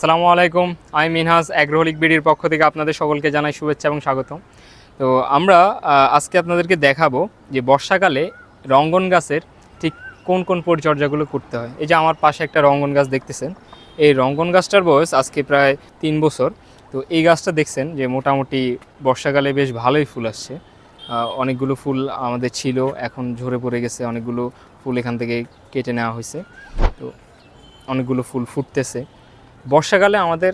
আসসালামু আলাইকুম। আমি মিনহাস, অ্যাগ্রোহলিক বিডির পক্ষ থেকে আপনাদের সকলকে জানাই শুভেচ্ছা এবং স্বাগতম। তো আমরা আজকে আপনাদেরকে দেখাবো যে বর্ষাকালে রঙ্গন গাছের ঠিক কোন কোন পরিচর্যাগুলো করতে হয়। এই যে আমার পাশে একটা রঙ্গন গাছ দেখতেছেন। এই রঙ্গন গাছটার বয়স আজকে প্রায় তিন বছর। তো এই গাছটা দেখছেন যে মোটামুটি বর্ষাকালে বেশ ভালোই ফুল আসছে। অনেকগুলো ফুল আমাদের ছিল, এখন ঝরে পড়ে গেছে, অনেকগুলো ফুল এখান থেকে কেটে নেওয়া হয়েছে। তো অনেকগুলো ফুল ফুটতেছে। বর্ষাকালে আমাদের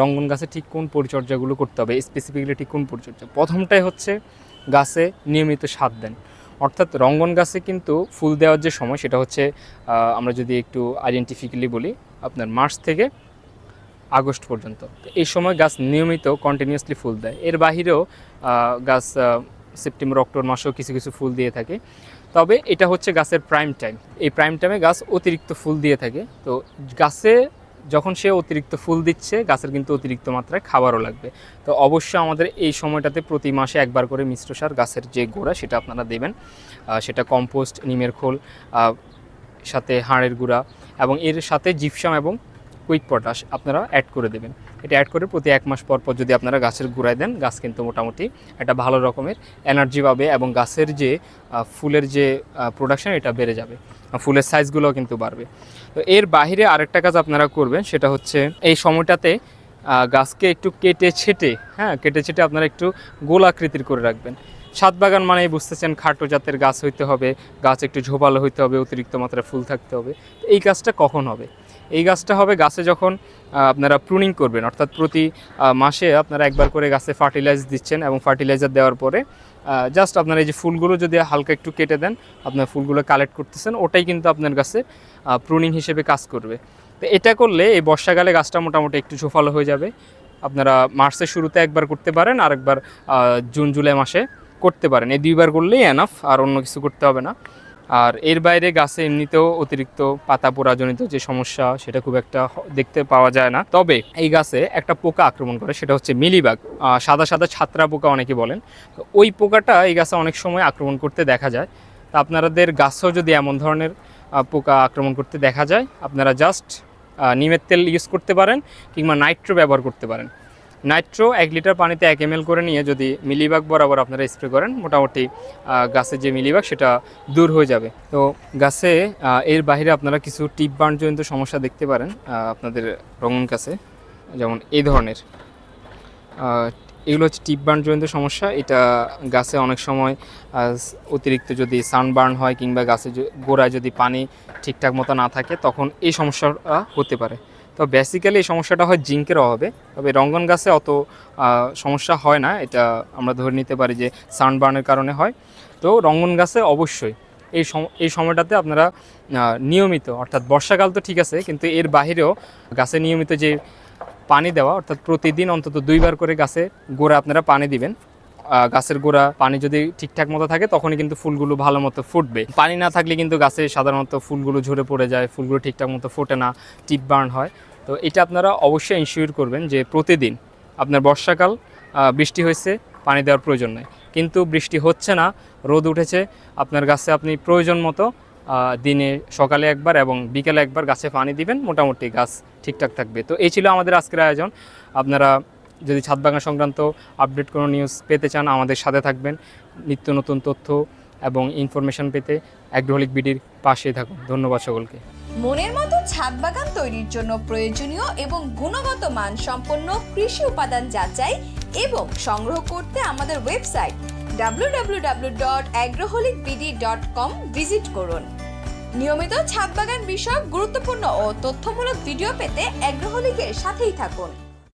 রঙ্গন গাছে ঠিক কোন পরিচর্যাগুলো করতে হবে স্পেসিফিকলি ঠিক কোন পরিচর্যা? প্রথমটাই হচ্ছে গাছে নিয়মিত সার দেন। অর্থাৎ রঙ্গন গাছে কিন্তু ফুল দেওয়ার যে সময় সেটা হচ্ছে আমরা যদি একটু আইডেন্টিফিক্যালি বলি, আপনার মার্চ থেকে আগস্ট পর্যন্ত। এই সময় গাছ নিয়মিত কন্টিনিউয়াসলি ফুল দেয়। এর বাহিরেও গাছ সেপ্টেম্বর, অক্টোবর মাসেও কিছু কিছু ফুল দিয়ে থাকে। তবে এটা হচ্ছে গাছের প্রাইম টাইম এই প্রাইম টাইমে গাছ অতিরিক্ত ফুল দিয়ে থাকে। তো গাছে যখন সে অতিরিক্ত ফুল দিচ্ছে, গাছের কিন্তু অতিরিক্ত মাত্রায় খাবারও লাগবে। তো অবশ্যই আমাদের এই সময়টাতে প্রতি মাসে একবার করে মিশ্র সার গাছের যে গোড়া, সেটা আপনারা দেবেন। সেটা কম্পোস্ট, নিমের খোল সাথে হাড়ের গুঁড়া এবং এর সাথে জিপসাম এবং কুইক পটাশ আপনারা অ্যাড করে দেবেন। এটা অ্যাড করে প্রতি এক মাস পর পর যদি আপনারা গাছের গুঁড়ায় দেন, গাছ কিন্তু মোটামুটি একটা ভালো রকমের এনার্জি পাবে এবং গাছের যে ফুলের যে প্রোডাকশন এটা বেড়ে যাবে। ফুলের সাইজগুলোও কিন্তু বাড়বে। তো এর বাইরে আরেকটা কাজ আপনারা করবেন, সেটা হচ্ছে এই সময়টাতে গাছকে একটু কেটে ছেটে হ্যাঁ কেটে ছেটে আপনারা একটু গোল আকৃতির করে রাখবেন। ছাদ বাগান মানেই বুঝতেছেন খাটো জাতের গাছ হইতে হবে, গাছ একটু ঝোপালো হইতে হবে, অতিরিক্ত মাত্রায় ফুল থাকতে হবে। এই গাছটা কখন হবে? এই গাছটা হবে গাছে যখন আপনারা প্রুনিং করবেন, অর্থাৎ প্রতি মাসে আপনারা একবার করে গাছে ফার্টিলাইজ দিচ্ছেন এবং ফার্টিলাইজার দেওয়ার পরে জাস্ট আপনার এই যে ফুলগুলো যদি হালকা একটু কেটে দেন, আপনার ফুলগুলো কালেক্ট করতেছেন, ওটাই কিন্তু আপনার গাছে প্রুনিং হিসেবে কাজ করবে। তো এটা করলে এই বর্ষাকালে গাছটা মোটামুটি একটু ঝোফালো হয়ে যাবে। আপনারা মার্চের শুরুতে একবার করতে পারেন আর একবার জুন, জুলাই মাসে করতে পারেন। এই দুইবার করলেই এনাফ আর অন্য কিছু করতে হবে না। আর এর বাইরে গাছে এমনিতেও অতিরিক্ত পাতা পোড়াজনিত যে সমস্যা, সেটা খুব একটা দেখতে পাওয়া যায় না। তবে এই গাছে একটা পোকা আক্রমণ করে, সেটা হচ্ছে মিলিবাগ। সাদা সাদা ছাত্রা পোকা অনেকে বলেন। ওই পোকাটা এই গাছে অনেক সময় আক্রমণ করতে দেখা যায়। তা আপনাদের গাছেও যদি এমন ধরনের পোকা আক্রমণ করতে দেখা যায়, আপনারা জাস্ট নিমের তেল ইউজ করতে পারেন কিংবা নাইট্রো ব্যবহার করতে পারেন। নাইট্রো এক লিটার পানিতে এক এম করে নিয়ে যদি মিলিবাগ বরাবর আপনারা স্প্রে করেন, মোটামুটি গাছের যে মিলিবাগ সেটা দূর হয়ে যাবে। তো গাছে এর বাইরে আপনারা কিছু টিপ বার্নজনিত সমস্যা দেখতে পারেন আপনাদের রঙন কাছে যেমন এই ধরনের। এগুলো হচ্ছে টিপ বার্নজনিত সমস্যা। এটা গাছে অনেক সময় অতিরিক্ত যদি সানবার্ন হয় কিংবা গাছে গোড়ায় যদি পানি ঠিকঠাক মতো না থাকে, তখন এই সমস্যাটা হতে পারে। তো বেসিক্যালি এই সমস্যাটা হয় জিঙ্কের অভাবে। তবে রঙ্গন গাছে অত সমস্যা হয় না। এটা আমরা ধরে নিতে পারি যে সানবার্নের কারণে হয়। তো রঙ্গন গাছে অবশ্যই এই সম- এই সময়টাতে আপনারা নিয়মিত, অর্থাৎ বর্ষাকাল তো ঠিক আছে, কিন্তু এর বাহিরেও গাছে নিয়মিত যে পানি দেওয়া, অর্থাৎ প্রতিদিন অন্তত দুইবার করে গাছে গোড়া আপনারা পানি দিবেন। গাছের গোড়া পানি যদি ঠিকঠাক মতো থাকে, তখনই কিন্তু ফুলগুলো ভালো মতো ফুটবে। পানি না থাকলে কিন্তু গাছে সাধারণত ফুলগুলো ঝরে পড়ে যায়, ফুলগুলো ঠিকঠাক মতো ফোটে না, টিপ বার্ন হয়। তো এটা আপনারা অবশ্যই ইনশিওর করবেন যে প্রতিদিন আপনার বর্ষাকাল বৃষ্টি হয়েছে, পানি দেওয়ার প্রয়োজন নেই। কিন্তু বৃষ্টি হচ্ছে না, রোদ উঠেছে, আপনার গাছে আপনি প্রয়োজন মতো দিনে সকালে একবার এবং বিকেলে একবার গাছে পানি দিবেন, মোটামুটি গাছ ঠিকঠাক থাকবে। তো এই ছিল আমাদের আজকের আয়োজন। আপনারা যদি ছাদ বাগান সংক্রান্ত আপডেট কোনো নিউজ পেতে চান, আমাদের সাথে থাকবেন। নিত্য নতুন তথ্য এবং ইনফরমেশন পেতে অ্যাগ্রোহলিক বিডির পাশে থাকুন। ধন্যবাদ সকলকে। মনের মতো ছাদ বাগান তৈরির জন্য প্রয়োজনীয় এবং গুণগত মান সম্পন্ন কৃষি উপাদান যাচাই এবং সংগ্রহ করতে আমাদের ওয়েবসাইট www.agroholicbd.com ভিজিট করুন। নিয়মিত ছাদ বাগান বিষয়ক গুরুত্বপূর্ণ ও তথ্যমূলক ভিডিও পেতে অ্যাগ্রোহলিকের সাথেই থাকুন।